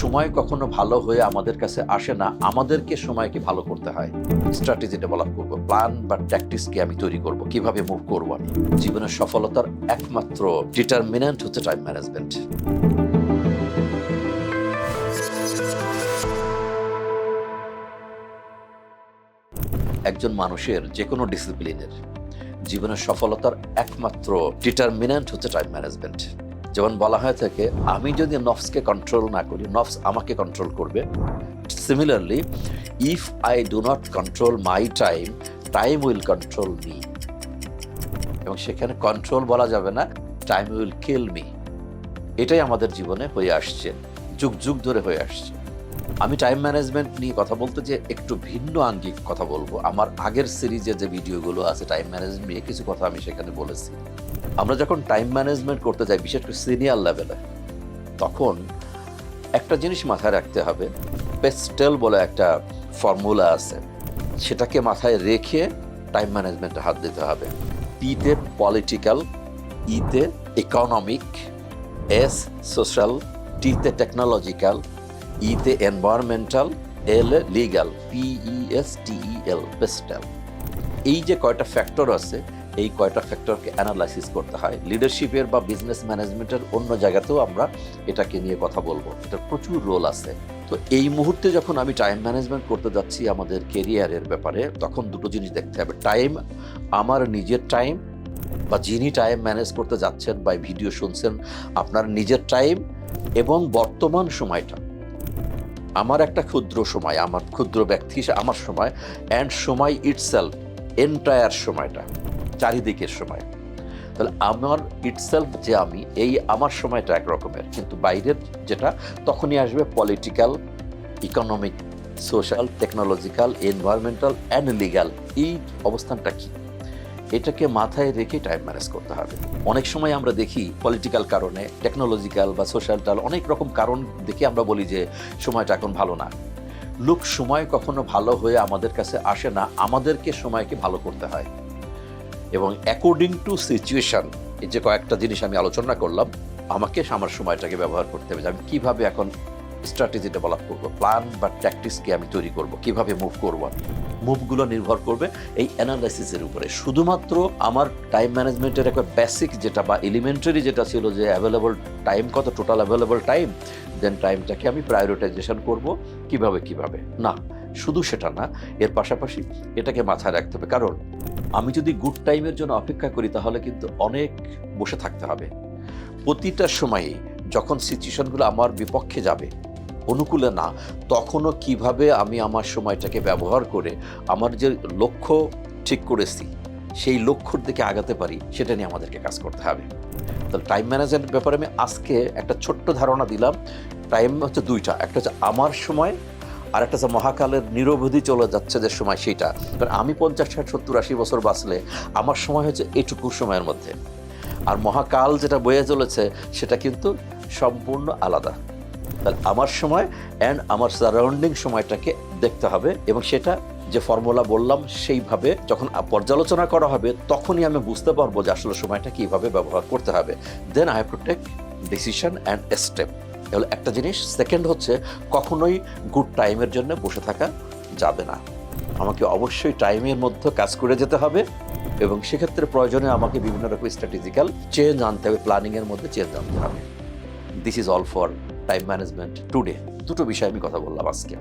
সময় কখনো ভালো হয়ে আমাদের কাছে আসে না, আমাদেরকে সময়কে ভালো করতে হয়। স্ট্র্যাটেজি ডেভেলপ করব প্ল্যান বা ট্যাকটিক্সকে আমি তৈরি করব, কীভাবে মুভ করব আমি। জীবনের সফলতার একমাত্র ডিটারমিনেন্ট হচ্ছে টাইম ম্যানেজমেন্ট একজন মানুষের যে কোনো ডিসিপ্লিনের জীবনের সফলতার একমাত্র ডিটারমিনেন্ট হচ্ছে টাইম ম্যানেজমেন্ট যেমন বলা হয়ে থাকে, আমি যদি নফসকে কন্ট্রোল না করি, নফস আমাকে কন্ট্রোল করবে। Similarly if I do not control my time time will control me এবং সেখানে কন্ট্রোল বলা যাবে না টাইম উইল কিল মি এটাই আমাদের জীবনে হয়ে আসছে, যুগ যুগ ধরে হয়ে আসছে। আমি টাইম ম্যানেজমেন্ট নিয়ে কথা বলতে যে একটু ভিন্ন আঙ্গিক কথা বলব। আমার আগের সিরিজে যে ভিডিওগুলো আছে টাইম ম্যানেজমেন্ট নিয়ে কিছু কথা আমি সেখানে বলেছি। আমরা যখন টাইম ম্যানেজমেন্ট করতে যাই, বিশেষ করে সিনিয়র লেভেলে তখন একটা জিনিস মাথায় রাখতে হবে পেস্টেল বলে একটা ফর্মুলা আছে, সেটাকে মাথায় রেখে টাইম ম্যানেজমেন্টে হাত দিতে হবে। পিতে পলিটিক্যাল ইতে ইকোনমিক এস সোশ্যাল টিতে টেকনোলজিক্যাল ইতে environmental L legal PES TEL PESTEL এই যে কয়টা ফ্যাক্টর আছে এই কয়টা ফ্যাক্টরকে অ্যানালাইসিস করতে হয়। লিডারশিপের বা বিজনেস ম্যানেজমেন্টের অন্য জায়গাতেও আমরা এটাকে নিয়ে কথা বলব। এটার প্রচুর রোল আছে। তো এই মুহূর্তে যখন আমি টাইম ম্যানেজমেন্ট করতে যাচ্ছি আমাদের কেরিয়ারের ব্যাপারে, তখন দুটো জিনিস দেখতে হবে। টাইম আমার নিজের টাইম বা যিনি টাইম ম্যানেজ করতে যাচ্ছেন বা ভিডিও শুনছেন, আপনার নিজের টাইম এবং বর্তমান সময়টা। আমার একটা ক্ষুদ্র সময়, আমার ক্ষুদ্র ব্যক্তি আমার সময় অ্যান্ড সময় ইটসেলফ এন্টায়ার সময়টা। চারিদিকের সময়। তাহলে আমার ইটসেলফ যে আমি, এই আমার সময়টা এক রকমের কিন্তু বাইরের যেটা, তখনই আসবে political economic social technological environmental and legal এই অবস্থানটা কি? এটাকে মাথায় রেখে টাইম ম্যানেজ করতে হবে। অনেক সময় আমরা দেখি পলিটিক্যাল কারণে টেকনোলজিক্যাল বা সোশ্যালটাল অনেক রকম কারণ দেখে আমরা বলি যে, সময়টা এখন ভালো না। লোক সময় কখনো ভালো হয়ে আমাদের কাছে আসে না। আমাদেরকে সময়কে ভালো করতে হয়। এবং অ্যাকর্ডিং টু সিচুয়েশন এই যে কয়েকটা জিনিস আমি আলোচনা করলাম, আমাকে আমার সময়টাকে ব্যবহার করতে হবে আমি কীভাবে এখন স্ট্র্যাটেজি ডেভেলপ করব প্ল্যান বা ট্যাকটিক্সকে আমি তৈরি করব, কীভাবে মুভ করব আমি মুভগুলো নির্ভর করবে এই অ্যানালাইসিসের উপরে। শুধুমাত্র আমার টাইম ম্যানেজমেন্টের একটা বেসিক যেটা বা এলিমেন্টারি যেটা ছিল যে অ্যাভেলেবল টাইম কত টোটাল অ্যাভেলেবল টাইম দেন টাইমটাকে আমি প্রায়োরিটাইজেশন করব, কীভাবে কীভাবে। না শুধু সেটা না, এর পাশাপাশি এটাকে মাথায় রাখতে হবে। কারণ আমি যদি গুড টাইমের জন্য অপেক্ষা করি, তাহলে কিন্তু অনেক বসে থাকতে হবে। প্রতিটা সময়ে যখন সিচুয়েশনগুলো আমার বিপক্ষে যাবে, অনুকূলে না, তখনও কীভাবে আমি আমার সময়টাকে ব্যবহার করে আমার যে লক্ষ্য ঠিক করেছি, সেই লক্ষ্যর দিকে আগাতে পারি, সেটা নিয়ে আমাদেরকে কাজ করতে হবে। তাহলে টাইম ম্যানেজমেন্টের ব্যাপারে আমি আজকে একটা ছোট্ট ধারণা দিলাম। টাইম হচ্ছে দুইটা, একটা হচ্ছে আমার সময় আর একটা মহাকালের নিরবধি চলে যাচ্ছে যে সময় সেইটা। কারণ আমি পঞ্চাশ, ষাট, সত্তর, আশি বছর বাঁচলে আমার সময় হচ্ছে এইটুকু সময়ের মধ্যে। আর মহাকাল যেটা বয়ে চলেছে, সেটা কিন্তু সম্পূর্ণ আলাদা। তাহলে আমার সময় অ্যান্ড আমার সারাউন্ডিং সময়টাকে দেখতে হবে এবং সেটা যে ফর্মুলা বললাম সেইভাবে যখন পর্যালোচনা করা হবে, তখনই আমি বুঝতে পারব যে আসলে সময়টা কীভাবে ব্যবহার করতে হবে। Then I have to take decision and step তাহলে একটা জিনিস। সেকেন্ড হচ্ছে, কখনোই গুড টাইমের জন্য বসে থাকা যাবে না। আমাকে অবশ্যই টাইমের মধ্যে কাজ করে যেতে হবে এবং সেক্ষেত্রে প্রয়োজনে আমাকে বিভিন্ন রকম স্ট্র্যাটেজিক্যাল চেঞ্জ আনতে হবে প্ল্যানিংয়ের মধ্যে চেঞ্জ আনতে হবে। This is all for time management today দুটো বিষয়ে আমি কথা বললাম আজকে।